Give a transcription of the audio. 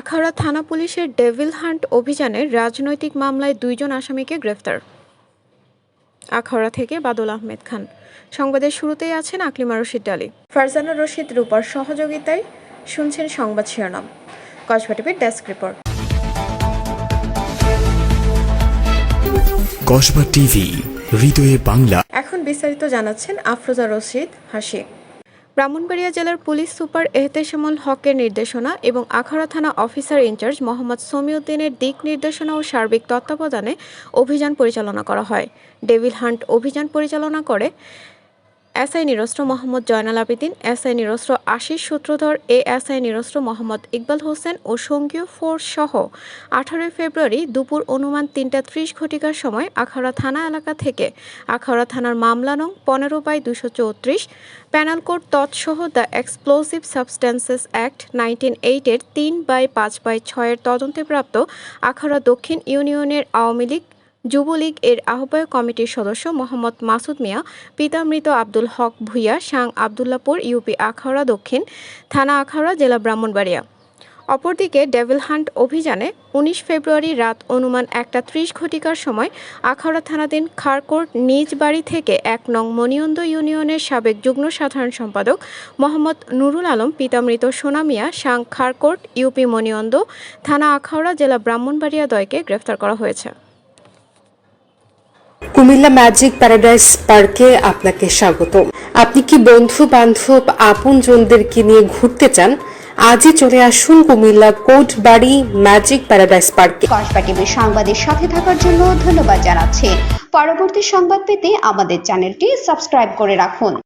আখাউড়া থানা পুলিশের devil hunt অভিযানে রাজনৈতিক মামলায় দুইজন আসামিকে গ্রেফতার। আখাউড়া থেকে বাদল আহমেদ খান। সংবাদের শুরুতেই আছেন আকলিমা রশিদ ডালি ফারজানা রশিদ রূপার সহযোগিতায় শুনছেন সংবাদ শিরোনাম। কসবা টিভির ডেস্ক রিপোর্ট। কসবা টিভি হৃদয়ে বাংলা। এখন বিস্তারিত জানাচ্ছেন আফরোজা রশিদ হাসি। ব্রাহ্মণবাড়িয়া জেলার পুলিশ সুপার এহতেশামুল হকের নির্দেশনা এবং আখাড়া থানা অফিসার ইনচার্জ মোহাম্মদ সমিউদ্দিনের দিক নির্দেশনা ও সার্বিক তত্ত্বাবধানে অভিযান পরিচালনা করা হয়। ডেভিল হান্ট অভিযান পরিচালনা করে এসআই নিরস্ত্র মোহাম্মদ জয়নাল আবেদিন এসআই নিরস্ত্র আশিস সূত্রধর, এ এসআই নিরস্ত্র মোহাম্মদ ইকবাল হোসেন ও সঙ্গীয় ফোর্স সহ আঠারোই ফেব্রুয়ারি দুপুর অনুমান তিনটা ত্রিশ ঘটিকার সময় আখাউড়া থানা এলাকা থেকে আখাউড়া থানার মামলা নং পনেরো বাই দুশো চৌত্রিশ penal code তৎসহ the explosive substances act nineteen এইটের তিন বাই পাঁচ বাই ছয়ের তদন্তে প্রাপ্ত আখাউড়া দক্ষিণ ইউনিয়নের আওয়ামী লীগ যুবলীগ এর আহ্বায়ক কমিটির সদস্য মোহাম্মদ মাসুদ মিয়া, পিতামৃত আব্দুল হক ভুইয়া, সাং আবদুল্লাপুর, ইউপি আখাউড়া, দক্ষিণ থানা আখাউড়া, জেলা ব্রাহ্মণবাড়িয়া। অপরদিকে ডেভিল হান্ট অভিযানে উনিশ ফেব্রুয়ারি রাত অনুমান একটা ত্রিশ ঘটিকার সময় আখাউড়া থানাধীন খারকোট নিজ বাড়ি থেকে এক নং মণিয়ন্দ ইউনিয়নের সাবেক যুগ্ম সাধারণ সম্পাদক মোহাম্মদ নুরুল আলম, পিতামৃত সোনামিয়া সাং খারকোট ইউপি মণিয়ন্দ, থানা আখাউড়া, জেলা ব্রাহ্মণবাড়িয়া দয়কে গ্রেফতার করা হয়েছে। কুমিল্লা ম্যাজিক প্যারাডাইস পার্কে আপনাকে স্বাগত আপনি কি বন্ধু বান্ধব, আপন জনদেরকে নিয়ে ঘুরতে চান? আজই চলে আসুন Comilla Kotbari magic paradise পার্কে। সংবাদের সাথে থাকার জন্য ধন্যবাদ জানাচ্ছি। পরবর্তী সংবাদ পেতে আমাদের চ্যানেলটি সাবস্ক্রাইব করে রাখুন।